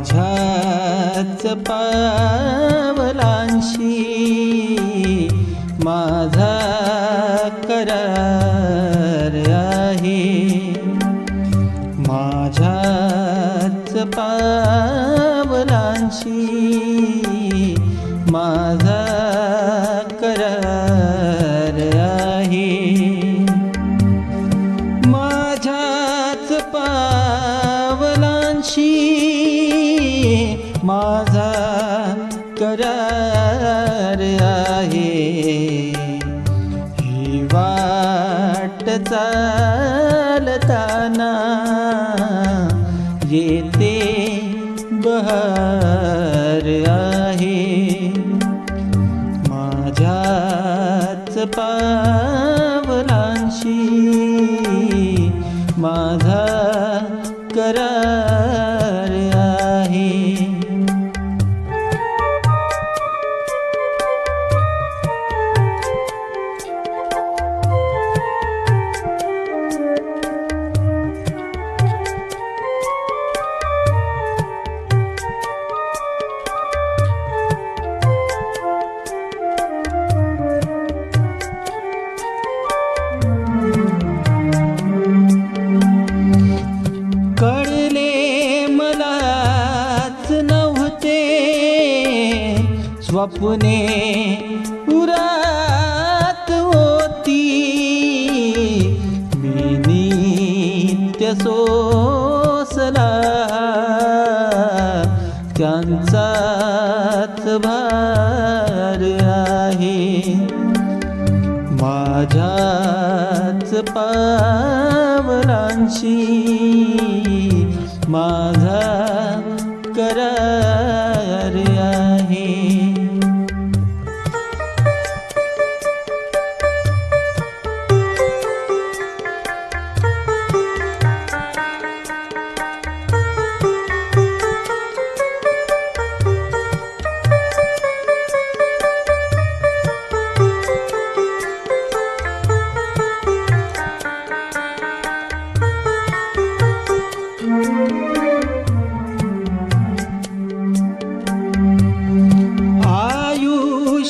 माझ्याच पावलांशी माझा करार आहे. माझ्याच पावलांशी माझा माझा करार आहे. ही वाट चालताना येते बहार आहे. माझ्याच पावलांशी माझा करार स्वप्ने उरात होती. मी नित्य सोसला. त्यांचाच भार आहे. माझ्याच पावलांशी माझा करा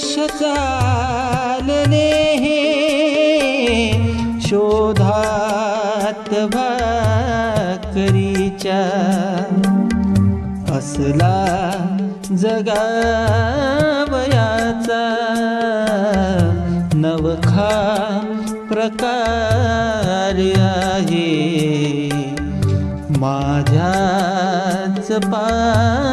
आयुष्य चालले हे शोधात भाकरीच्या असला जगावयाचा नवखा प्रकार आहे. माझ्याच पावलांशी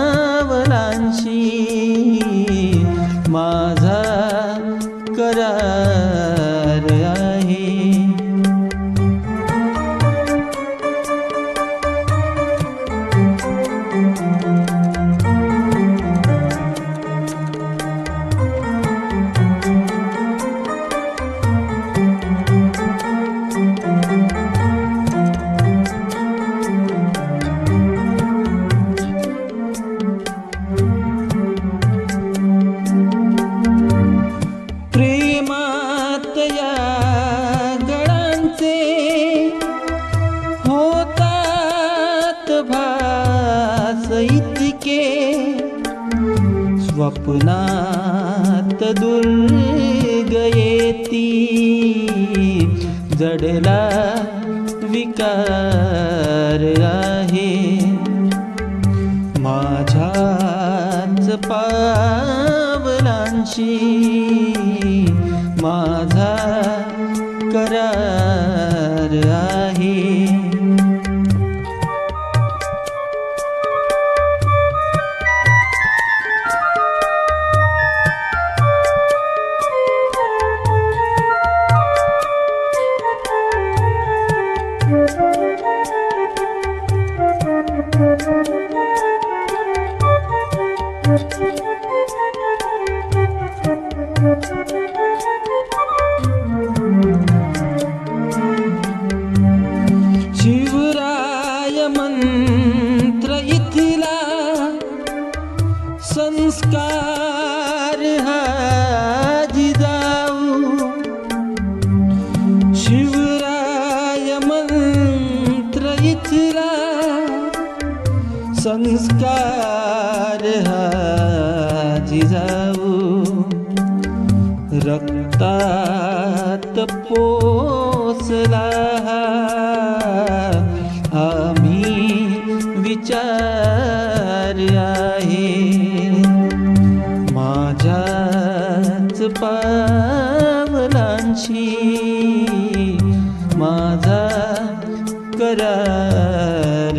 गळांचे होतात भास इतके. स्वप्नात दुर्ग येती जडला विकार आहे. माझ्याच पावलांशी माझा वर आहे। Thank संस्कार शिवराय मन्त्र इचला संस्कारिजा रता पोसला पावलांची माझा करार